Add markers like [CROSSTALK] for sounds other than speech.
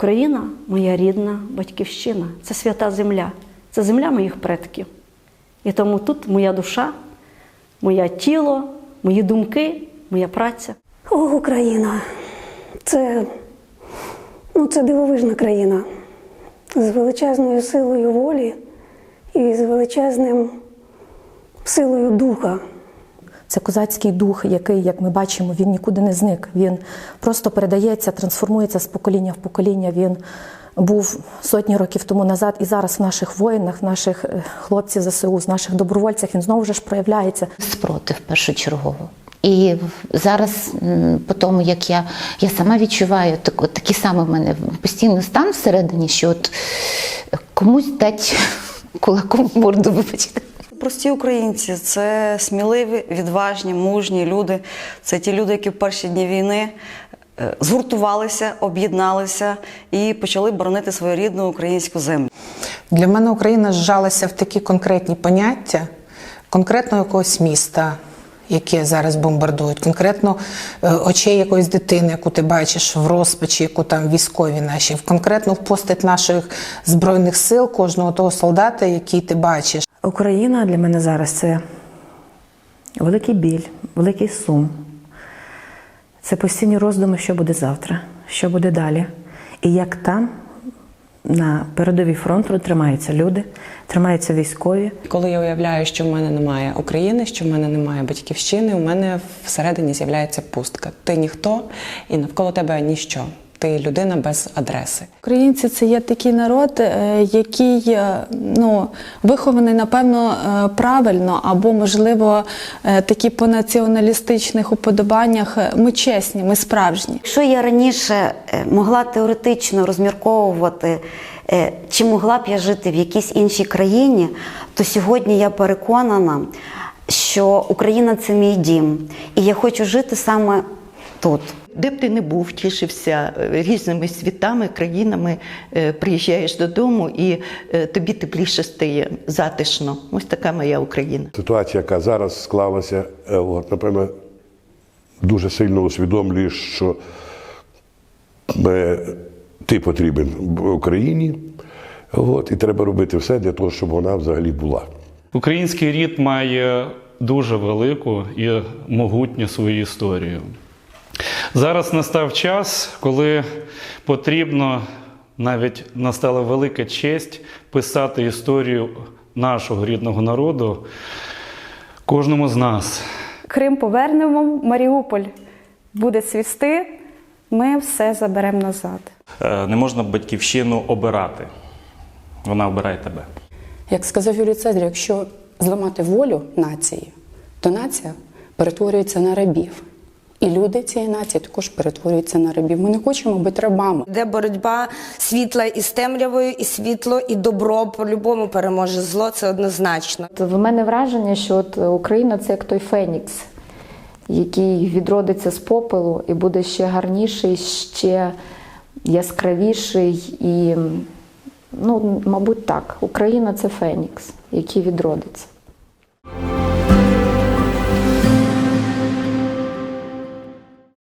Україна моя рідна батьківщина, це свята земля, це земля моїх предків. І тому тут моя душа, моє тіло, мої думки, моя праця. О, Україна. Це, ну, це дивовижна країна з величезною силою волі і з величезним силою духа. Це козацький дух, який, як ми бачимо, він нікуди не зник. Він просто передається, трансформується з покоління в покоління. Він був сотні років тому назад, і зараз в наших воїнах, в наших е, хлопців ЗСУ, в наших добровольцях він знову ж проявляється. спротив першочергово. І зараз, по тому, як я, я сама відчуваю так, от такий самий в мене постійний стан всередині, що от комусь дать [LAUGHS] кулаком в морду, вибачте. Прості українці це сміливі, відважні, мужні люди. Це ті люди, які в перші дні війни е, згуртувалися, об'єдналися і почали боронити свою рідну українську землю. Для мене Україна зжалася в такі конкретні поняття, конкретно якогось міста, яке зараз бомбардують, конкретно е, очей якоїсь дитини, яку ти бачиш в розпачі, яку там військові наші, конкретно в постать наших збройних сил, кожного того солдата, який ти бачиш. Україна для мене зараз це великий біль, великий сум. Це постійні роздуми, що буде завтра, що буде далі. І як там, на передовій фронту, тримаються люди, тримаються військові. Коли я уявляю, що в мене немає України, що в мене немає батьківщини, у мене всередині з'являється пустка. Ти ніхто і навколо тебе ніщо. Ти людина без адреси. Українці це є такий народ, е, який е, ну, вихований, напевно, е, правильно, або, можливо, такі по націоналістичних уподобаннях. Ми чесні, ми справжні. Якщо я раніше могла теоретично розмірковувати, чи могла б я жити в якійсь іншій країні, то сьогодні я переконана, що Україна це мій дім, і я хочу жити саме тут. Де б ти не був, тішився е, різними світами, країнами, е, приїжджаєш додому і е, тобі тепліше стає затишно. Ось така моя Україна. Ситуація, яка зараз склалася, от, напевно, дуже сильно усвідомлюєш, що ти потрібен в Україні, от, і треба робити все для того, щоб вона взагалі була. Український рід має дуже велику і могутню свою історію. Зараз настав час, коли потрібно, навіть настала велика честь писати історію нашого рідного народу кожному з нас. Крим повернемо, Маріуполь буде цвісти, ми все заберемо назад. Е, Не можна батьківщину обирати. Вона обирає тебе. Як сказав Юлій Цезар, якщо зламати волю нації, то нація перетворюється на рабів. І люди цієї нації також перетворюються на рабів. Ми не хочемо бути рабами. Де боротьба світла із темрявою, і світло, і добро по-любому переможе зло, це однозначно. В мене враження, що от Україна це як той Фенікс, який відродиться з попелу і буде ще гарніший, ще яскравіший. І, ну, мабуть, так, Україна це Фенікс, який відродиться.